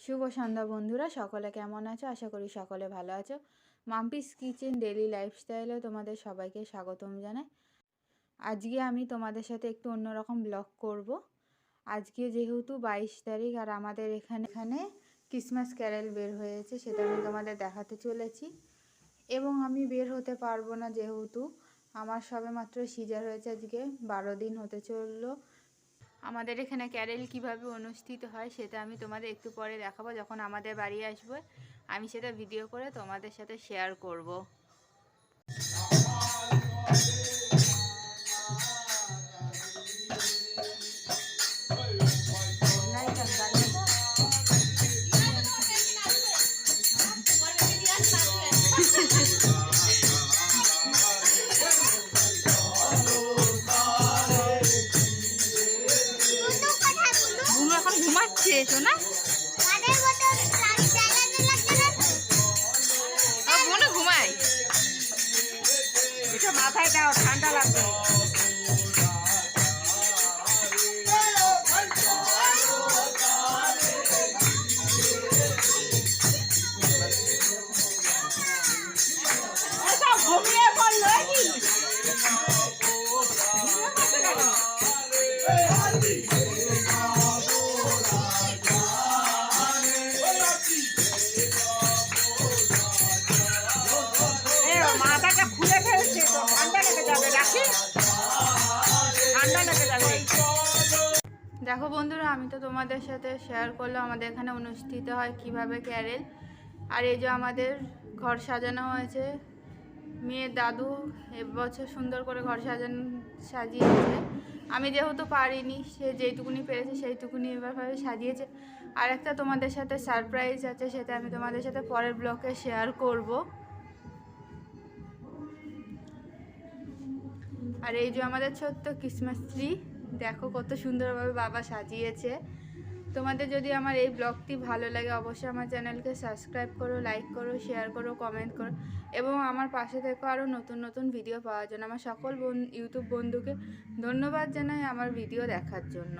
শুভ সন্ধ্যা বন্ধুরা, সকলে কেমন আছো? আশা করি সকলে ভালো আছো। মাম্পিস কিচেন ডেলি লাইফস্টাইলে তোমাদের সবাইকে স্বাগতম জানাই। আজকে আমি তোমাদের সাথে একটু অন্যরকম ব্লগ করব। আজকে যেহেতু বাইশ তারিখ আর আমাদের এখানে এখানে ক্রিসমাস ক্যারেল বের হয়েছে, সেটা আমি তোমাদের দেখাতে চলেছি। এবং আমি বের হতে পারব না যেহেতু, আমার সবে মাত্র সিজার হয়েছে আজকে, বারো দিন হতে চলল। আমাদের এখানে ক্যারেল কীভাবে অনুষ্ঠিত হয় সেটা আমি তোমাদের একটু পরে দেখাবো। যখন আমাদের বাড়ি আসবে, আমি সেটা ভিডিও করে তোমাদের সাথে শেয়ার করব। ঘুমাচ্ছে শোনা বুনু ঘুমাই। এটা মাথায় দাও ঠান্ডা লাগবে। ঘুমিয়ে পড়ল কি? দেখো বন্ধুরা, আমি তো তোমাদের সাথে শেয়ার করলাম আমাদের এখানে অনুষ্ঠিত হয় কীভাবে ক্যারেল আর এই যে আমাদের ঘর সাজানো হয়েছে, মেয়ের দাদু এবছর সুন্দর করে ঘর সাজানো, সাজিয়েছে। আমি যেহেতু পারিনি, সে যেইটুকুনি পেরেছে সেইটুকুনি এবারভাবে সাজিয়েছে। আর একটা তোমাদের সাথে সারপ্রাইজ আছে, সেটা আমি তোমাদের সাথে পরের ব্লকে শেয়ার করব। আর এই যে আমাদের ছোট্ট ক্রিসমাস ট্রি দেখো কত সুন্দরভাবে বাবা সাজিয়েছে। তোমাদের যদি আমার এই ব্লগটি ভালো লাগে, অবশ্যই আমার চ্যানেলকে সাবস্ক্রাইব করো, লাইক করো, শেয়ার করো, কমেন্ট করো এবং আমার পাশে থেকে আরও নতুন নতুন ভিডিও পাওয়ার জন্য। আমার সকল ইউটিউব বন্ধুকে ধন্যবাদ জানাই আমার ভিডিও দেখার জন্য।